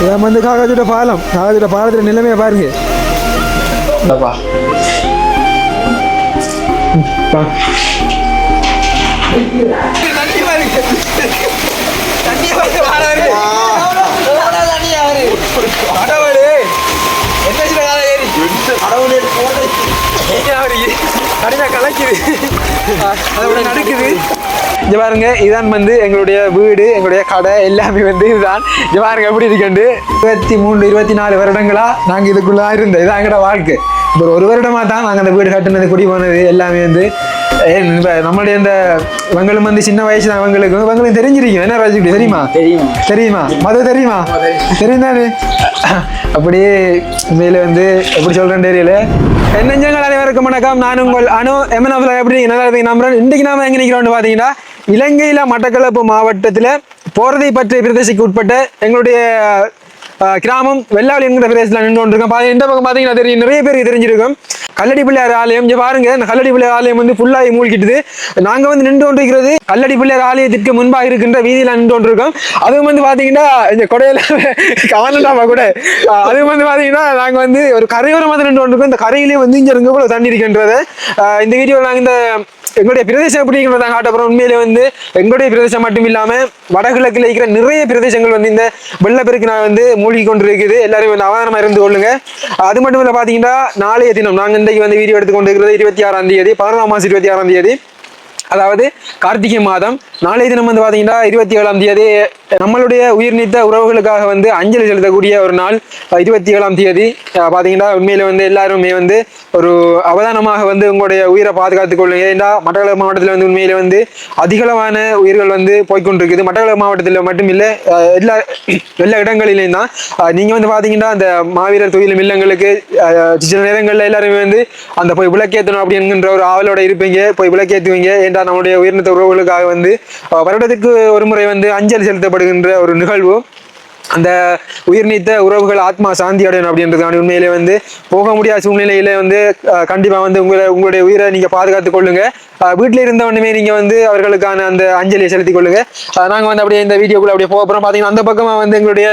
இதான் வந்து காக்காஜோட பாலம். காக்காஜோட பாலத்தில் நிலைமையை பாருங்க. நடக்குது. இங்க பாருங்க இதான் வந்து எங்களுடைய வீடு எங்களுடைய கடை எல்லாமே வந்து இதுதான். இங்க பாருங்க எப்படி இருக்குண்டு? இருபத்தி மூணு இருபத்தி நாலு வருடங்களா நாங்க இதுக்குள்ள இருந்தோம். இதான் எங்களோட வாழ்க்கை. இப்போ ஒரு வருடமா தான் நாங்க அந்த வீடு கட்டினது குடி போனது எல்லாமே வந்து நம்மளுடைய இந்த இவங்களும் வந்து சின்ன வயசு தான் இவங்களுக்கு. இவங்களுக்கு தெரிஞ்சிருக்கும். என்ன ராஜி தெரியுமா? தெரியுமா? தெரியுமா? மது தெரியுமா? தானே அப்படியே மேல வந்து எப்படி சொல்றேன் தெரியல. என்னஞ்சங்கள் அனைவருக்கும் வணக்கம். நான் உங்கள் அனு எம்என்எஃப்ல எப்படி நல்லா இருக்கீங்க? நம்புறேன் இன்றைக்கு நாம எங்க நிக்கிறோம்னு பாத்தீங்கன்னா இலங்கையில மட்டக்களப்பு மாவட்டத்தில் போறதை பற்றிய பிரதேசத்துக்கு உட்பட்ட எங்களுடைய கிராமம் வெள்ளாளி என்கிற பிரதேசத்தில் நின்று கொண்டிருக்கோம். இந்த பக்கம் பார்த்தீங்கன்னா தெரியும் நிறைய பேர் தெரிஞ்சிருக்கும். கல்லடி பிள்ளையார் ஆலயம்? இங்கே பாருங்க இந்த கல்லடி பிள்ளையார் ஆலயம் வந்து ஃபுல்லாகி மூழ்கிட்டுது. நாங்கள் வந்து நின்று கொண்டிருக்கிறது கல்லடி பிள்ளையார் ஆலயத்திற்கு முன்பாக இருக்கின்ற வீதியில் நின்று கொண்டிருக்கோம். அதுவும் வந்து பார்த்தீங்கன்னா இந்த கொடையில கவனண்டாமா கூட அதுவும் வந்து பார்த்தீங்கன்னா நாங்கள் வந்து ஒரு கரையோரமாக நின்று கொண்டிருக்கோம். இந்த கரையிலே வந்து இங்கே இருந்து கூட தண்ணி இருக்கின்றது இந்த வீடியோவில் நாங்கள் இந்த எங்களுடைய பிரதேசம் அப்படிங்கிறத காட்ட போறோம் உண்மையிலே வந்து எங்களுடைய பிரதேசம் மட்டும் இல்லாமல் வடகிழக்கில் இருக்கிற நிறைய பிரதேசங்கள் வந்து இந்த வெள்ளப்பெருக்கு நான் வந்து மூழ்கி கொண்டிருக்குது. எல்லாரும் வந்து அவதானமாக இருந்து கொள்ளுங்க. அது மட்டும் இல்லை பார்த்தீங்கன்னா நாளைய தினம் நாங்கள் இன்றைக்கு வந்து வீடியோ எடுத்து கொண்டிருக்கிறது இருபத்தி ஆறாம் தேதி பதினொன்றாம் மாதம் இருபத்தி ஆறாம் தேதி. அதாவது கார்த்திகை மாதம். நாளைய தினம் வந்து பார்த்தீங்கன்னா இருபத்தி ஏழாம் தேதி நம்மளுடைய உயிர் நீத்த உறவுகளுக்காக வந்து அஞ்சலி செலுத்தக்கூடிய ஒரு நாள் இருபத்தி ஏழாம் தேதி. பார்த்தீங்கன்னா பாத்தீங்கன்னா உண்மையில வந்து எல்லாருமே வந்து ஒரு அவதானமாக வந்து உங்களுடைய உயிரை பாதுகாத்துக் கொள்ளுங்க. ஏன்னா மட்டக்களப்பு மாவட்டத்தில் வந்து உண்மையில வந்து அதிகளவான உயிர்கள் வந்து போய்கொண்டிருக்குது மட்டக்களப்பு மாவட்டத்தில் மட்டும் இல்லை எல்லா எல்லா இடங்களிலையும் தான். நீங்கள் நீங்க வந்து பாத்தீங்கன்னா அந்த மாவீரர் தொழில் இல்லங்களுக்கு சில நேரங்களில் எல்லாருமே வந்து அந்த போய் விளக்கேற்றணும் அப்படிங்கிற ஒரு ஆவலோட இருப்பீங்க. போய் விளக்கேற்றுவீங்க ஏன்டா நம்மளுடைய உயிரினத்த உறவுகளுக்காக வந்து வருடத்துக்கு ஒரு முறை வந்து அஞ்சலி காணப்படுகின்ற ஒரு நிகழ்வு. அந்த உயிர் நீத்த உறவுகள் ஆத்மா சாந்தி அடையணும் அப்படின்றதுக்கான உண்மையிலே வந்து போக முடியாத சூழ்நிலையில வந்து கண்டிப்பாக கண்டிப்பா வந்து உங்களை உங்களுடைய உயிரை நீங்க பாதுகாத்துக் கொள்ளுங்க. வீட்டில் இருந்தவனுமே நீங்க வந்து அவர்களுக்கான அந்த அஞ்சலியை செலுத்திக் கொள்ளுங்க. நாங்கள் நாங்க வந்து அப்படியே இந்த வீடியோக்குள்ள அப்படியே போக போறோம். பாத்தீங்கன்னா அந்த பக்கமா வந்து எங்களுடைய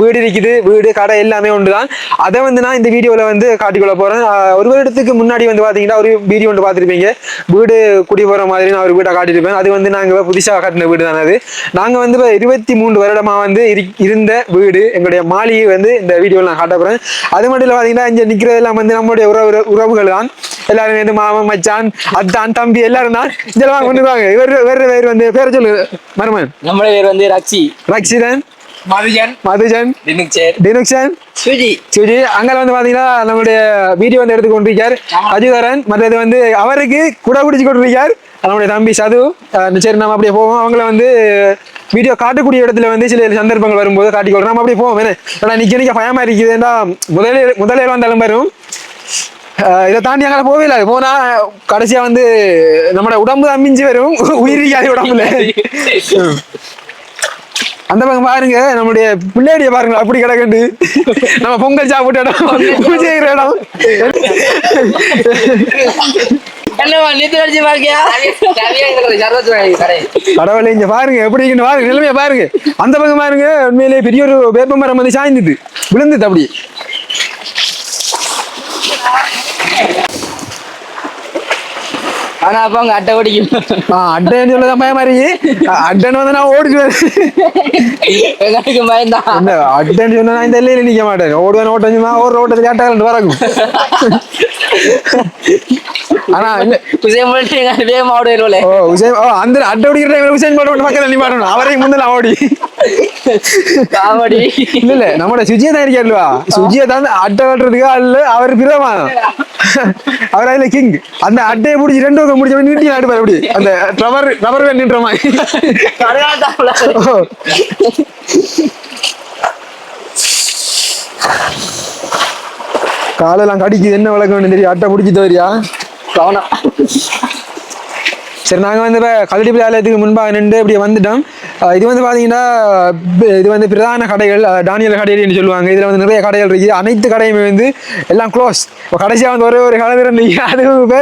வீடு இருக்குது. வீடு கடை எல்லாமே ஒன்றுதான். அதை வந்து நான் இந்த வீடியோல வந்து காட்டிக்கொள்ள போறேன். ஒரு வருடத்துக்கு முன்னாடி வந்து பாத்தீங்கன்னா ஒரு வீடியோ ஒன்று பார்த்துருப்பீங்க. வீடு குடி போற மாதிரி நான் ஒரு வீட்டை காட்டியிருப்பேன். அது வந்து நாங்க புதுசாக கட்டின வீடு தான் அது. நாங்க வந்து இருபத்தி மூன்று வருடமா வந்து இருந்த வீடு எங்களுடைய மாளிகை வந்து இந்த வீடியோவில் நான் காட்ட போறேன். அது மட்டும் இல்லை பாத்தீங்கன்னா இங்க நிக்கிறதெல்லாம் வந்து நம்மளுடைய உறவு உறவுகள் தான். எல்லாரும் வந்து மாமன் மச்சான் அத்தான் தம்பி எல்லாரும் தான். இதெல்லாம் கொண்டு வாங்க. இவர் வேறு பேர் வந்து பேரை சொல்லு மருமன் நம்மளோட பேர் வந்து ரக்ஷி. ரக்ஷிதன். மதுஜன். மதுஜன். தினுக்சேர் டினுக்ஷன் சுஜி சுஜி அங்க வந்து பாத்தீங்கன்னா நம்மளுடைய வீடியோ வந்து எடுத்து கொண்டிருக்கார் அஜுதரன் மற்றது வந்து அவருக்கு குடை பிடிச்சு கொண்டிருக்கார். அவனுடைய தம்பி சது சரி நம்ம அப்படியே போவோம். அவங்கள வந்து வீடியோ காட்டக்கூடிய இடத்துல வந்து சில சந்தர்ப்பங்கள் வரும்போது காட்டிக்கொள்றோம் நம்ம அப்படியே போவோம். ஏன்னா நிக்க நிக்க பயமா இருக்குதுன்னா முதலே முதலே வந்தாலும் வரும் இதை தாண்டி அங்கே போவே இல்லை. போனா கடைசியா வந்து நம்மளோட உடம்பு அமிஞ்சு வரும். உயிரிக்காது உடம்புல. அந்த பக்கம் பாருங்க நம்மளுடைய பிள்ளையடிய பாருங்க அப்படி கிடக்குண்டு நம்ம பொங்கல் சாப்பிட்ட இடம் பூஜை இடம். என்னவா நீத்து அடிச்சு பாக்கியா? கடவுளை இங்க பாருங்க எப்படி பாருங்க நிலைமைய பாருங்க. அந்த பக்கம் பாருங்க உண்மையிலேயே பெரிய ஒரு வேப்ப மரம் வந்து சாய்ந்தது விழுந்தது அப்படி. ஆனா அப்ப அவங்க அட்டை ஓடிக்கும் ஆ அட்டன் சொல்லதான் பயமா இருக்கு? அட்டன் வந்து நான் ஓடிடுவேன் எங்களுக்கு பயந்தான் என்ன அட்டன் சொன்னா இந்த எல்லையில நிக்க மாட்டேன். ஓடுவேன் ஓட்டம் சொன்னா ஒரு ஓட்டத்தில் கேட்டால் வரக்கும் ஆனா எங்க வேகமா ஓடுவோம்ல ஓ உசேன் ஓ அந்த அட்டை ஓடிக்கிற டைம்ல உசேன் மட்டும் பக்கத்துல நீ பாடணும் அவரையும் முந்தில் ஓடி. காமெடி. இல்ல இல்ல நம்மட சுஜியை தான் சுஜியை தான் அட்டை ஓட்டுறதுக்கு அல்ல அவர் பிரமா அவர் அதுல கிங் அந்த அட்டையை பிடிச்சி ரெண்டு பக்கம் பிடிச்ச நீட்டி நாடுப்பார் அப்படி. அந்த ரப்பர் ரப்பர் நின்ற மாதிரி. காலெல்லாம் கடிக்குது என்ன விளக்கம் தெரியும். அட்டை பிடிச்சி தவறியா கவனம். சரி நாங்கள் வந்து இப்போ கல்லடி ஆலயத்துக்கு முன்பாக நின்று இப்படி வந்துட்டோம். இது வந்து பார்த்தீங்கன்னா இது வந்து பிரதான கடைகள் டானியல் கடைன்னு சொல்லுவாங்க. இதில் வந்து நிறைய கடைகள் இருக்குது அனைத்து கடையுமே வந்து எல்லாம் க்ளோஸ் இப்போ கடைசியாக வந்து ஒரே ஒரு கடை இருந்தீங்க அதுவும் இப்போ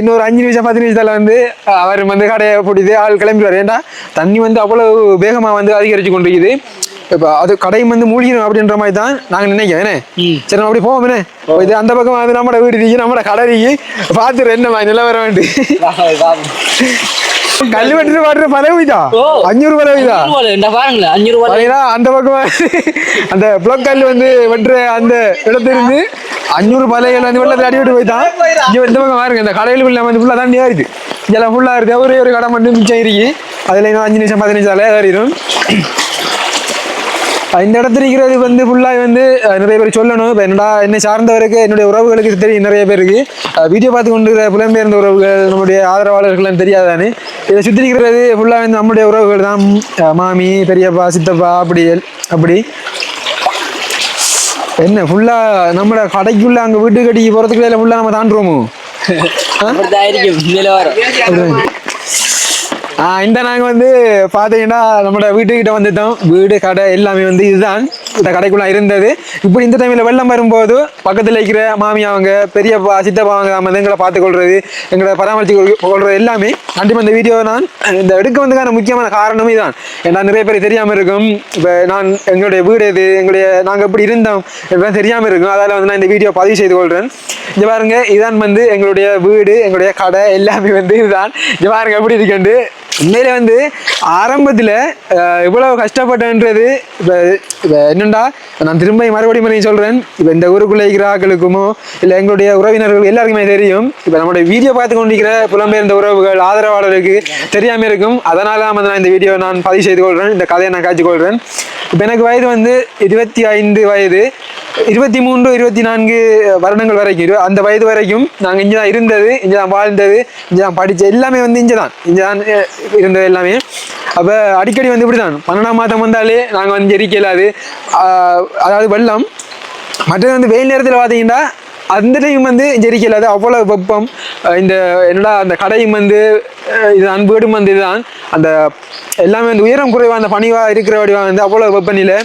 இன்னொரு அஞ்சு நிமிஷம் பத்து நிமிஷத்தில் வந்து அவர் வந்து கடையை பிடித்து ஆள் கிளம்பிடுவார். ஏன்டா தண்ணி வந்து அவ்வளோ வேகமாக வந்து அதிகரித்து கொண்டிருக்குது. இப்போ அது கடையும் வந்து மூழ்கிடும் அப்படின்ற மாதிரி தான் நாங்கள் நினைக்கிறேன்? சரி நம்ம அப்படி போவோம் இது அந்த பக்கம் வந்து நம்மட வீடு இருக்கு நம்மட கடை இருக்கு. பார்த்துரு என்ன மாதிரி நிலவரம் வேண்டு. கல் வெட்டுட்டு பாட்டு பதவிதா ஓ. அஞ்சூறு இந்த பாருங்களேன் அஞ்சு ரூபாய் பாத்தீங்கன்னா அந்த பக்கம் அந்த பிளாக் கல் வந்து வெட்டுற அந்த இடத்திலிருந்து அஞ்சூறு பலைகள் வந்து வெள்ளத்தில் அடிவிட்டு போய்தான் இங்க இந்த பக்கம் பாருங்க இந்த கடைகளுக்குள்ள வந்து ஃபுல்லாக தண்ணியா இருக்கு இதெல்லாம் ஃபுல்லாக இருக்கு. ஒரே ஒரு கடை மட்டும் மிச்சம் இருக்கு. அதுல இன்னும் அஞ்சு நிமிஷம் பதினஞ்சு நிமிஷம் ஏறிடும். இந்த இடத்துல இருக்கிறது வந்து ஃபுல்லாக வந்து நிறைய பேர் சொல்லணும். இப்போ என்னடா என்னை சார்ந்தவருக்கு என்னுடைய உறவுகளுக்கு தெரியும் நிறைய பேருக்கு வீடியோ பார்த்து கொண்டு இருக்கிற புலம்பெயர்ந்த உறவுகள் நம்முடைய ஆதரவாளர்கள்லாம் தெரியாதானே? இதை சுற்றி இருக்கிறது ஃபுல்லாக வந்து நம்முடைய உறவுகள் தான். மாமி பெரியப்பா சித்தப்பா அப்படி அப்படி. என்ன ஃபுல்லாக நம்மளோட கடைக்குள்ள அங்கே வீட்டு கட்டிக்கு போகிறதுக்குள்ள ஃபுல்லாக நம்ம தாண்டுருவோமோ அப்படிதான் இருக்கும் நிலவரம் ஆ, இந்த நாங்கள் வந்து பார்த்தீங்கன்னா நம்மளோட வீட்டுக்கிட்ட வந்துட்டோம். வீடு கடை எல்லாமே வந்து இதுதான். இந்த கடைக்குள்ளே இருந்தது. இப்போ இந்த டைமில் வெள்ளம் வரும்போது பக்கத்தில் இருக்கிற மாமி அவங்க பெரியப்பா சித்தப்பா அவங்க நம்ம எங்களை பார்த்துக்கொள்வது எங்களை பராமரித்து கொள்வது எல்லாமே. கண்டிப்பாக இந்த வீடியோ நான் இந்த எடுக்க வந்ததுக்கான முக்கியமான காரணமே தான் ஏன்னா நிறைய பேர் தெரியாமல் இருக்கும். இப்போ நான் எங்களுடைய வீடு எது எங்களுடைய நாங்கள் எப்படி இருந்தோம் இதெல்லாம் தெரியாமல் இருக்கும். அதால் வந்து நான் இந்த வீடியோ பதிவு செய்து கொள்கிறேன் இது பாருங்க இதான் வந்து எங்களுடைய வீடு எங்களுடைய கடை எல்லாமே வந்து இதுதான். இது பாருங்க எப்படி இருக்குண்டு உண்மையிலே வந்து ஆரம்பத்தில் இவ்வளவு கஷ்டப்பட்டேன்றது இப்போ இப்போ என்னண்டா நான் திரும்ப மறுபடியும் மறுபடியும் சொல்கிறேன் இப்போ இந்த ஊருக்குள்ளே இருக்கிற இல்லை எங்களுடைய உறவினர்கள் எல்லாருக்குமே தெரியும் இப்போ நம்மளுடைய வீடியோ பார்த்து கொண்டிருக்கிற புலம்பெயர்ந்த உறவுகள் ஆதரவாளருக்கு தெரியாமல் இருக்கும் அதனால தான் வந்து நான் இந்த வீடியோ நான் பதிவு செய்து கொள்கிறேன் இந்த கதையை நான் காட்சி கொள்கிறேன் இப்போ எனக்கு வயது வந்து இருபத்தி ஐந்து வயது இருபத்தி மூன்று இருபத்தி நான்கு வருடங்கள் வரைக்கும் இரு- அந்த வயது வரைக்கும் நாங்கள் இங்கே தான் இருந்தது இங்கே தான் வாழ்ந்தது இங்கே தான் படித்தது எல்லாமே வந்து இங்கே தான் இங்கே தான் இருந்தது எல்லாமே. அப்போ அடிக்கடி வந்து இப்படி தான் பன்னெண்டாம் மாதம் வந்தாலே நாங்கள் வந்து எரிக்கலாது. அதாவது வெள்ளம். மற்றது வந்து வெயில் நேரத்தில் பார்த்தீங்கன்னா அந்த டைம் வந்து ஜெரிக்கல. அது அவ்வளோ வெப்பம். இந்த என்னடா அந்த கடையும் வந்து அஹ் இது அன்பீடும் வந்து இதுதான். அந்த எல்லாமே வந்து உயரம் குறைவாக அந்த பணிவாக இருக்கிற வடிவாக வந்து அவ்வளோ வெப்பநிலை.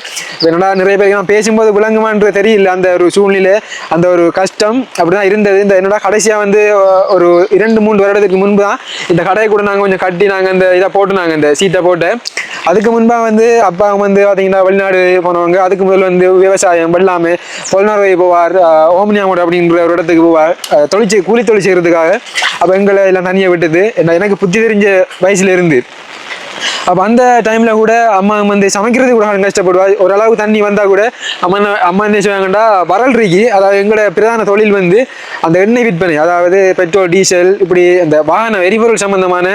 என்னடா நிறைய பேருக்கு நான் பேசும்போது விளங்குமான்ற தெரியல. அந்த ஒரு சூழ்நிலை அந்த ஒரு கஷ்டம் அப்படிதான் இருந்தது. இந்த என்னடா கடைசியாக வந்து ஒரு இரண்டு மூன்று வருடத்துக்கு முன்பு தான் இந்த கடையை கூட நாங்கள் கொஞ்சம் கட்டி நாங்கள் இந்த இதை போட்டு நாங்கள் இந்த சீட்டை போட்டு அதுக்கு முன்பாக வந்து அப்பா வந்து பார்த்தீங்கன்னா வெளிநாடு போனவங்க அதுக்கு முதல்ல வந்து விவசாயம் வெள்ளாமை பொல்நார்வை போவார். ஆஹ் அப்படி அப்படின்ற ஒரு இடத்துக்கு தொழிற்சி கூலி தொழில் செய்கிறதுக்காக அப்போ எங்களை எல்லாம் தனியாக விட்டது எனக்கு புத்தி தெரிஞ்ச வயசுல இருந்து அப்போ அந்த டைமில் கூட அம்மா வந்து சமைக்கிறது கூட கஷ்டப்படுவா ஓரளவுக்கு தண்ணி வந்தால் கூட அம்மா அம்மா என்ன செய்வாங்கடா வரல் அதாவது எங்களோட பிரதான தொழில் வந்து அந்த எண்ணெய் விற்பனை. அதாவது பெட்ரோல் டீசல் இப்படி அந்த வாகன எரிபொருள் சம்மந்தமான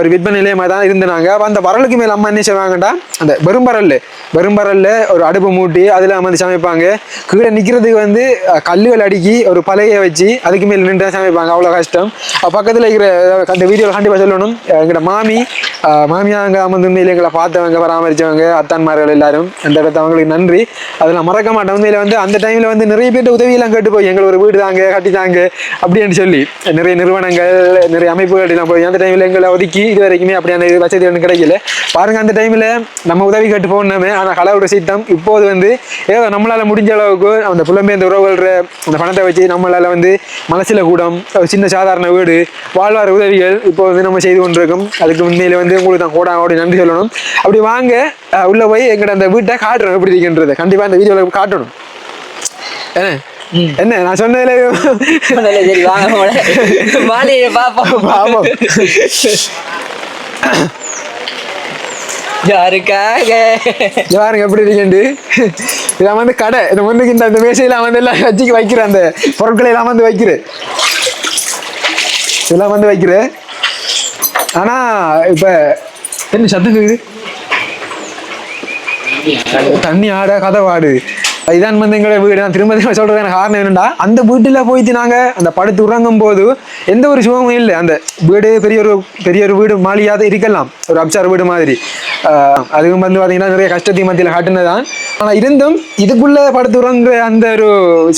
ஒரு விற்பனை நிலையமாக தான் இருந்தாங்க அப்போ அந்த வரலுக்கு மேலே அம்மா என்ன செய்வாங்கடா அந்த வெறும் பரல் வெறும் வரலில் ஒரு அடுப்பு மூட்டி அதில் வந்து சமைப்பாங்க. கீழே நிற்கிறதுக்கு வந்து கல்லுகள் அடுக்கி ஒரு பலையை வச்சு அதுக்கு மேலே நின்று தான் சமைப்பாங்க. அவ்வளோ கஷ்டம். பக்கத்தில் இருக்கிற அந்த வீடியோவில் கண்டிப்பாக சொல்லணும். எங்களோட மாமி மாமியார் மாமியா அங்கே எங்களை பார்த்தவங்க பராமரிச்சவங்க அத்தான்மார்கள் எல்லாரும். அந்த இடத்த அவங்களுக்கு நன்றி. அதில் மறக்க மாட்டேன். உண்மையில வந்து அந்த டைமில் வந்து நிறைய பேர்ட்ட உதவியெல்லாம் கேட்டு போய் எங்களை ஒரு வீடு தாங்க கட்டி தாங்க அப்படின்னு சொல்லி. நிறைய நிறுவனங்கள் நிறைய அமைப்புகள் போய் அந்த டைமில் எங்களை ஒதுக்கி இது வரைக்குமே அப்படியான இது வசதி ஒன்றும் கிடைக்கல. பாருங்க அந்த டைமில் நம்ம உதவி கேட்டு போகணுமே ஆனால் கடவுளோட சீத்தம் இப்போது வந்து ஏதோ நம்மளால் முடிஞ்ச அளவுக்கு அந்த புலம்பெயர்ந்த உறவுகள அந்த பணத்தை வச்சு நம்மளால் வந்து மனசில் கூடம் ஒரு சின்ன சாதாரண வீடு வாழ்வார் உதவிகள் இப்போ வந்து நம்ம செய்து கொண்டிருக்கோம். அதுக்கு உண்மையில் வந்து உங்களுக்கு தான் கூட அப்படி நன்றி சொல்லணும் அப்படி வாங்க உள்ள போய் எங்கட அந்த வீட்டை காட்டுறோம் எப்படி இருக்கின்றது. கண்டிப்பா இந்த வீடியோவில் காட்டணும். என்ன? என்ன? நான் சொன்னதுல சரி வாங்க மாலையை பாப்போம் பாவம் யாருக்காக? பாருங்க எப்படி இருக்குண்டு இதான் வந்து கடை. இந்த முன்னுக்கு இந்த இந்த மேசையெல்லாம் வந்து எல்லாம் வச்சு வைக்கிற அந்த பொருட்களை எல்லாம் வந்து வைக்கிற. இதெல்லாம் வந்து வைக்கிற. ஆனா இப்ப என்ன சத்தம் கேக்குது? தண்ணி ஆட கதை வாடு இதான் வந்து எங்களோட வீடு. நான் திரும்ப திரும்ப சொல்றதுக்கான காரணம் என்னடா அந்த வீட்டுல போயிட்டு நாங்க அந்த படுத்து உறங்கும் போது எந்த ஒரு சுகமும் இல்லை. அந்த வீடு பெரிய ஒரு பெரிய ஒரு வீடு மாளிகையாக இருக்கலாம். ஒரு அப்சார் வீடு மாதிரி. அதுவும் வந்து பார்த்தீங்கன்னா நிறைய கஷ்டத்தையும் மத்தியில் காட்டுனதான் ஆனால் இருந்தும் இதுக்குள்ள படுத்துறங்கிற அந்த ஒரு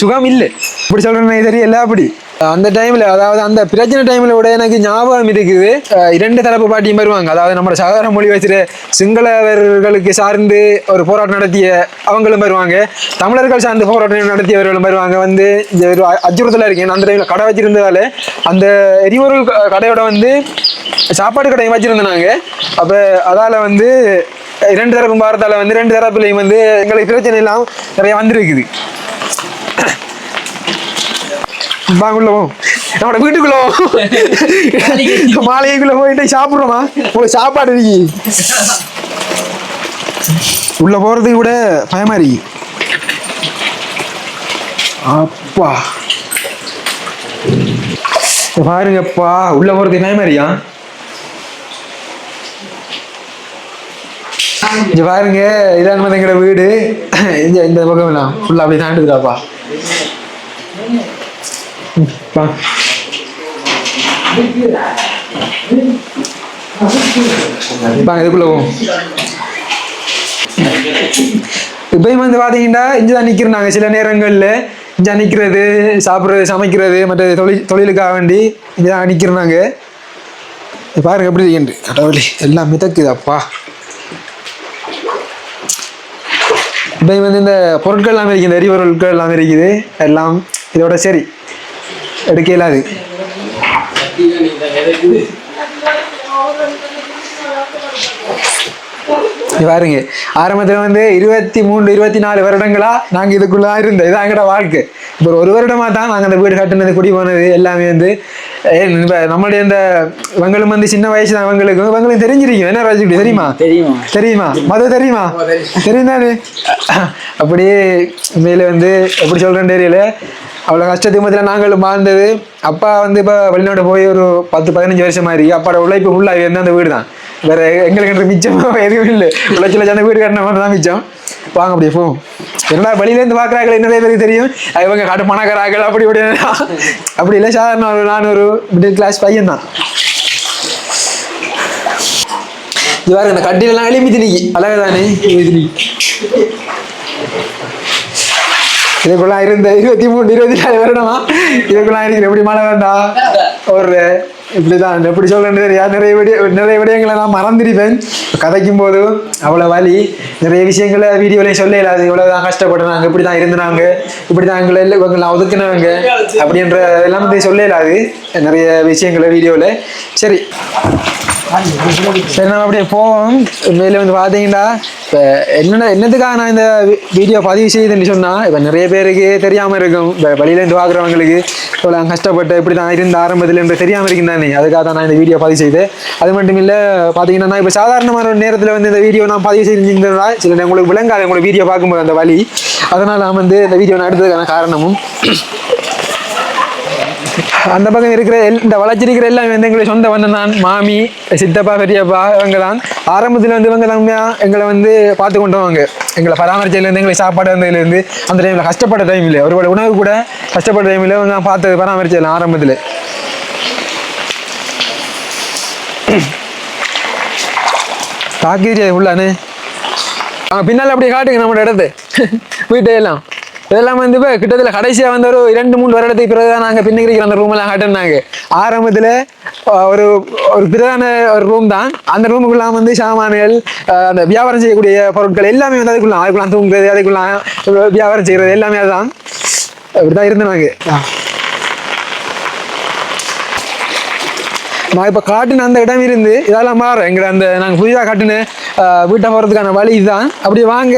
சுகம் இல்லை. இப்படி சொல்றேன்னு தெரியல அப்படி. அந்த டைம்ல அதாவது அந்த பிரச்சனை டைம்ல விட எனக்கு ஞாபகம் இருக்குது. இரண்டு தரப்பு பாட்டியும் வருவாங்க. அதாவது நம்ம சகோதர மொழி வச்சுட்டு சிங்களவர்களுக்கு சார்ந்து ஒரு போராட்டம் நடத்திய அவங்களும் வருவாங்க. தமிழர்கள் சார்ந்து போராட்டம் நடத்தியவர்களும் வருவாங்க. வந்து ஒரு அ- இருக்கேன் அந்த டைம்ல கடை வச்சிருந்ததால அந்த எரிபொருள் க- கடையோட வந்து சாப்பாடு கடையும் வச்சிருந்தாங்க அப்போ அதால் வந்து இரண்டு தரப்பும் பாரத்தால் வந்து ரெண்டு தரப்புலையும் வந்து எங்களுக்கு பிரச்சனை எல்லாம் நிறைய வந்திருக்குது. வாங்குள்ள நம்மளோட வீட்டுக்குள்ள போ. மாளிகைக்குள்ள போயிட்டு சாப்பிடுறோமா உங்களுக்கு சாப்பாடு இருக்கு. உள்ள போறதுக்கு கூட பயமா இருக்கு. அப்பா. பாருங்கப்பா உள்ள போறதுக்கு பயமா இருக்கியா இங்க பாருங்க இதான் எங்கட வீடு. இந்த இந்த பக்கம் எல்லாம் ஃபுல்லா அப்படியே தாண்டுதுடாப்பா. வா வாங்க இதுக்குள்ள போவோம் இப்பயும் வந்து பார்த்தீங்கன்னா இங்கே தான் நிற்கிறோம் நாங்கள் சில நேரங்களில் இங்கே நிற்கிறது சாப்பிட்றது சமைக்கிறது மற்ற தொழில் தொழிலுக்காக வேண்டி இங்கே தான் நிற்கிறோம் நாங்கள் இது பாருங்க எப்படி இருக்குன்னு கடவுளே எல்லாம் மிதக்குது இப்போ வந்து இந்த பொருட்கள் எல்லாம் இருக்குது இந்த எரிபொருட்கள் எல்லாம் இருக்குது எல்லாம் இதோட சரி எடுக்க இயலாது இங்க பாருங்க. ஆரம்பத்தில் வந்து இருபத்தி மூணு இருபத்தி நாலு வருடங்களா நாங்கள் இதுக்குள்ள தான் இருந்தோம். இதான் எங்களோட வாழ்க்கை. இப்போ ஒரு வருடமா தான் நாங்கள் அந்த வீடு கட்டினது குடி போனது எல்லாமே வந்து நம்மளுடைய இந்த இவங்களும் வந்து சின்ன வயசு தான் இவங்களுக்கு இவங்களுக்கு தெரிஞ்சிருக்கும். என்ன ராஜு தெரியுமா? தெரியுமா? தெரியுமா? மது தெரியுமா? தெரியும். தானே அப்படியே மேலே வந்து எப்படி சொல்றேன்னு தெரியல. அவ்வளோ கஷ்டத்துக்கு மத்தியில் நாங்களும் வாழ்ந்தது. அப்பா வந்து இப்போ வெளிநாடு போய் ஒரு பத்து பதினஞ்சு வருஷம் மாதிரி அப்பாவோட உழைப்பு ஃபுல்லாக இருந்து அந்த வீடு தான் வேற எங்களுக்கு மிச்சம் எதுவும் இல்லை. உழைச்சி உழைச்சி வீடு கட்டின மாதிரி தான் மிச்சம். வாங்க அப்படியே போ என்னடா வெளியிலேருந்து பார்க்குறாங்களே நிறைய பேருக்கு தெரியும்? இவங்க காட்டு பணக்காராக்கள் அப்படி இப்படி அப்படி இல்லை சாதாரண ஒரு நான் ஒரு மிடில் கிளாஸ் பையன் தான். இது வேற இந்த கட்டிலெல்லாம் எலும்பி திணிக்கி. அழகு தானே எலும்பி இதுக்குள்ள இருந்த இருபத்தி மூணு இருபத்தி நாலு வருடமா? இதுக்குள்ள இருக்கிற எப்படி மழை வேண்டாம் ஒரு இப்படிதான். எப்படி சொல்றேன்னு தெரியா நிறைய விட நிறைய விடயங்களை நான் மறந்துருப்பேன் கதைக்கும் போது அவ்வளோ வலி. நிறைய விஷயங்களை வீடியோலையும் சொல்ல இல்லாது இவ்வளோதான் கஷ்டப்படுறாங்க இப்படி தான் இருந்தாங்க இப்படி தான் எங்களை இல்லை இவங்களை ஒதுக்குனாங்க அப்படின்ற எல்லாமே சொல்ல இல்லாது நிறைய விஷயங்களை வீடியோவில் சரி. சரி நம்ம அப்படியே போவோம். மேலே வந்து பார்த்தீங்கன்னா இப்போ என்னென்ன என்னத்துக்காக நான் இந்த வீடியோ பதிவு செய்யுதுன்னு சொன்னால் இப்போ நிறைய பேருக்கு தெரியாமல் இருக்கும். இப்போ வழியிலேருந்து பார்க்குறவங்களுக்கு இவ்வளோ கஷ்டப்பட்டு இப்படி தான் இருந்த ஆரம்பத்தில் என்று தெரியாமல் இருக்கும் தானே அதுக்காக தான் நான் இந்த வீடியோ பதிவு செய்தேன். அது மட்டும் இல்லை பார்த்தீங்கன்னா நான் இப்போ சாதாரணமான ஒரு நேரத்தில் வந்து இந்த வீடியோ நான் பதிவு செஞ்சிருந்தா சில உங்களுக்கு விளங்காது. உங்களுக்கு வீடியோ பார்க்கும்போது அந்த வழி அதனால் நான் வந்து இந்த வீடியோ நான் எடுத்ததுக்கான காரணமும் அந்த பக்கம் இருக்கிற எல்- இந்த வளர்ச்சிருக்கிற எல்லாமே வந்து எங்களை சொந்த வந்தம் தான். மாமி சித்தப்பா பெரியப்பா இவங்க தான். ஆரம்பத்தில் வந்து இவங்க தான் எங்களை வந்து பார்த்து கொண்டு வாங்க எங்களை பராமரிச்சதுலேருந்து எங்களை சாப்பாடு வந்ததுலேருந்து அந்த டைமில் கஷ்டப்பட்ட டைமில் ஒருவேளை உணவு கூட கஷ்டப்பட்ட டைமில் இவங்க தான் பார்த்து பராமரிச்சது ஆரம்பத்தில். தாக்கிடுச்சு உள்ளானே பின்னால் அப்படியே காட்டுங்க நம்மளோட இடத்து. எல்லாம் இதெல்லாம் வந்து இப்போ கிட்டத்தில் கடைசியாக வந்து ஒரு இரண்டு மூணு வருடத்துக்கு பிறகு தான் நாங்கள் பின்னிக்கிற அந்த ரூமெல்லாம் கட்டினாங்க ஆரம்பத்தில் ஒரு ஒரு பிரதான ஒரு ரூம் தான். அந்த ரூமுக்குள்ள வந்து சாமான்கள் அந்த வியாபாரம் செய்யக்கூடிய பொருட்கள் எல்லாமே வந்து அதுக்குள்ள அதுக்குள்ள தூங்குறது அதுக்குள்ள வியாபாரம் செய்கிறது எல்லாமே அதுதான். இப்படிதான் இருந்தாங்க நான் இப்போ காட்டின அந்த இடம் இருந்து இதெல்லாம் மாறும் எங்களை அந்த நாங்கள் புதிதாக காட்டின வீட்டை போகிறதுக்கான வழி இதுதான். அப்படி வாங்க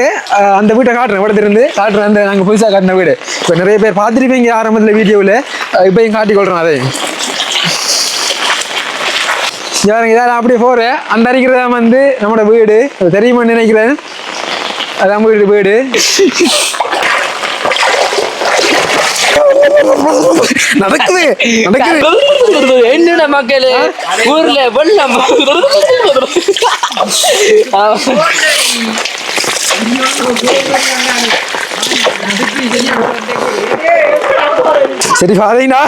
அந்த வீட்டை காட்டுறேன் இடத்திலிருந்து காட்டுறேன் அந்த நாங்கள் புதுசாக காட்டின வீடு. இப்போ நிறைய பேர் பார்த்துருப்பீங்க ஆரம்பத்தில் வீடியோவில் இப்போயும் காட்டிக்கொள்கிறோம் அதை. யாருங்க இதெல்லாம் அப்படியே போகிறேன் அந்த அடிக்கிறதா வந்து நம்மளோட வீடு. தெரியுமா தெரியுமான்னு நினைக்கிறேன். அதான் வீடு வீடு. நடக்குது நடக்குது. என்னடா மக்களே? ஊர்ல வெள்ளம் சரி பாத்தீங்கன்னா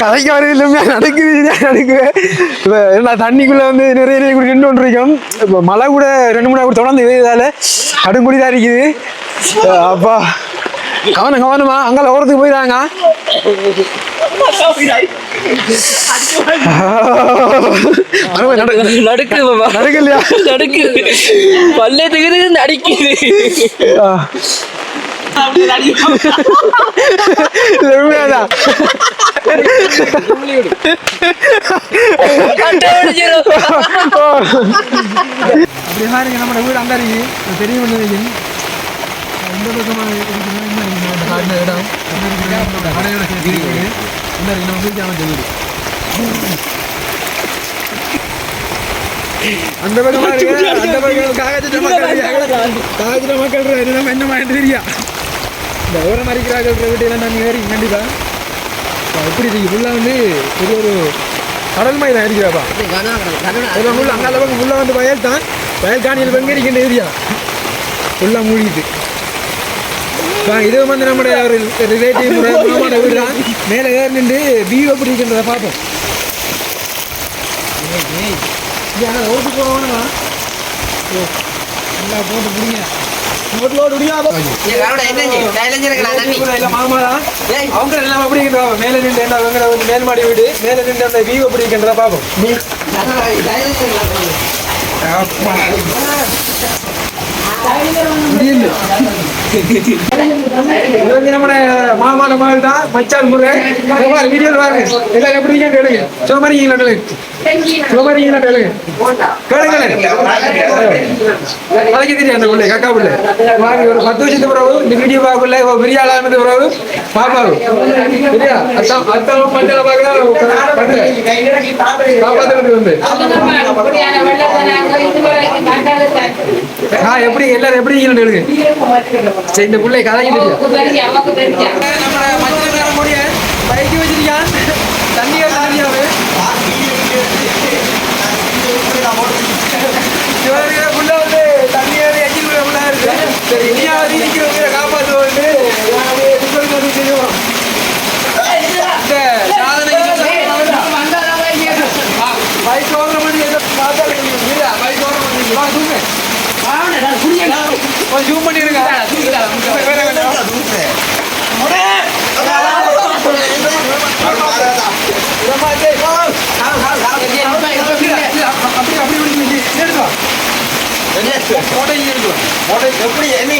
கதைக்கு வருது இல்லையா நடக்குது நான் நடக்குவேன் இப்போ என்ன தண்ணிக்குள்ளே வந்து நிறைய நிறைய கூட நின்று இருக்கோம் இப்போ மழை கூட ரெண்டு மூணு கூட தொடர்ந்து பெய்யுதால கடுங்குடி தான் இருக்குது அப்பா. கவனம் கவனமா அங்கே ஓரத்துக்கு போயிடாங்க. நடக்கலையா? நடுக்குது பல்லே திகுது நடிக்குது. இது உண்மையாதான் கண்டுபிடிச்சிரும். அப்படி பாருங்க நம்ம வீடு இருக்கு தெரியும் நினைக்கிறேன் இந்த பக்கமாக இருக்குன்னா என்ன இருக்கு அந்த இடம் இந்த சேர்த்து இந்த இருக்கு அந்த அந்த பக்கம் மக்கள் மக்கள் என்ன மாதிரி தெரியா இந்த ஓரம் எல்லாம் நாங்கள் வேறு கண்டிப்பா எப்படி இருக்கு ஃபுல்லாக வந்து பெரிய ஒரு கடல் மாதிரி இருக்கிறாப்பா இதில் முள்ள வந்து வயல் தான். வயல் காணியில் பங்கு இருக்கின்ற ஏரியா ஃபுல்லாக மூழ்கிது இது வந்து நம்முடைய ஒரு ரிலேட்டிவ் முறையான வீடு தான் மேலே ஏறி நின்று வியூ எப்படி இருக்கின்றதை பார்ப்போம் ஓட்டு போகணுமா ஓ நல்லா போட்டு பிடிங்க ஓட்டு ஓட்டு முடியாதோ இல்ல மாமா தான் அவங்க எல்லாம் எப்படி இருக்கின்றா மேலே நின்று என்ன அவங்க வந்து மேல் மாடி வீடு மேலே நின்று அந்த வியூ எப்படி இருக்கின்றதை பார்ப்போம் நம்முடைய மாமான தான் மச்சான் முறை வீடியோ பாருங்க. எல்லாம் எப்படி இருக்கேன் கேளுங்க. சோமரிங்களா கேளுங்க. சோமரிங்களா கேளுங்க. கேளுங்க அதுக்கு தெரியும் அந்த பிள்ளை கக்கா பிள்ளை. பாருங்க ஒரு பத்து வருஷத்துக்கு பிறகு இந்த வீடியோ பார்க்கல ஒரு பெரிய ஆளானது பிறகு பாப்பாரு சரியா? அத்தான் அத்தான் மண்டல பார்க்கலாம் காப்பாத்துறது வந்து. ஆ எப்படி எல்லாரும் எப்படி இருக்கீங்கன்னு சரி இந்த பிள்ளை கதைக்கு நம்ம மஞ்சள் பைக்கு வச்சிருக்கான் தண்ணி புள்ள வந்து எஞ்சின் புள்ள இருக்கு. சரி இனியாவது இருக்கிறவங்க காப்பாற்றுவோம் தெரியும் இந்த சாதனை பைக் ஓடுற மாதிரி பார்த்தா பைக் ஓடுற மாதிரி வா தூங்க கொஞ்சம் ஜூம் பண்ணிருங்க எப்படி என்ன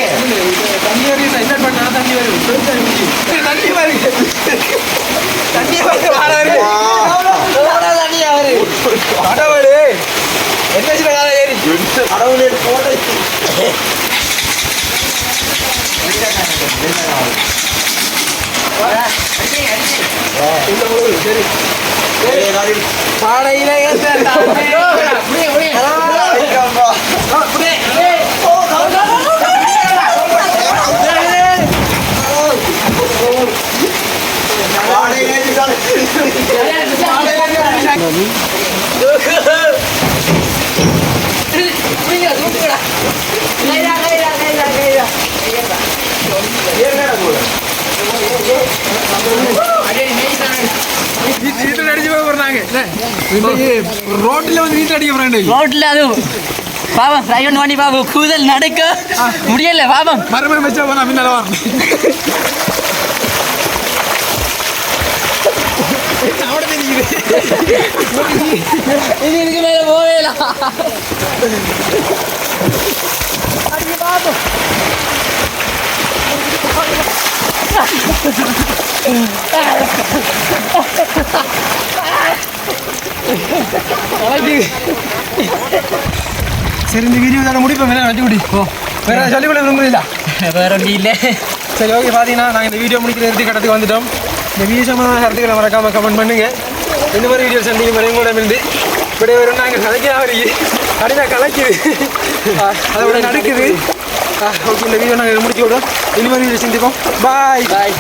தண்ணி வரையும் என்ன பண்ணா தண்ணி வரும் தண்ணி வருது தண்ணி வருது கடவுள் என்ன சில காலம் ஏறி கடவுளே போட்டை 맨날 나오고. 와, 안지, 안지. 와, 이거 우리 저리. 네, 나리. 바로 이래겠다. 우리 우리. 아, 이거 뭐. 아, 그래. 그래. 어, 가자. 아래 가지 잘. 아래 가지 잘. ரோட்ல வந்து நீட் அடிக்க ஃப்ரெண்ட் ரோட்ல அது பாவம் பிரயோன் பண்ணி பாவம் கூதல் நடக்க முடியல பாவம் மறுபடியும் வச்சா போனா முன்னால வரணும் இது இதுக்கு மேல போவேலாம் அடிக்க பாவம் Ha ha ha ha! சரி இந்த வீடியோ தானே முடிப்போம். வேணா வச்சு குடி. ஓ வேற சொல்லிக் கொள்ள விரும்புறீங்களா? வேற ஒன்றும் இல்லை. சரி ஓகே பார்த்தீங்கன்னா நாங்கள் இந்த வீடியோ முடிக்கிற இறுதி கட்டத்துக்கு வந்துட்டோம். இந்த வீடியோ சம்பந்தமான கருத்துக்களை மறக்காம கமெண்ட் பண்ணுங்க. இந்த மாதிரி வீடியோ சந்திக்கும் வரை கூட இருந்து இப்படியே வரும் நாங்கள் கலைக்கலாம் வரைக்கும் அப்படின்னா கலைக்குது. அதோட நடக்குது. ஓகே இந்த வீடியோ நாங்கள் முடிச்சு விடுறோம். மாதிரி வீடியோ சந்திப்போம். பாய் பாய்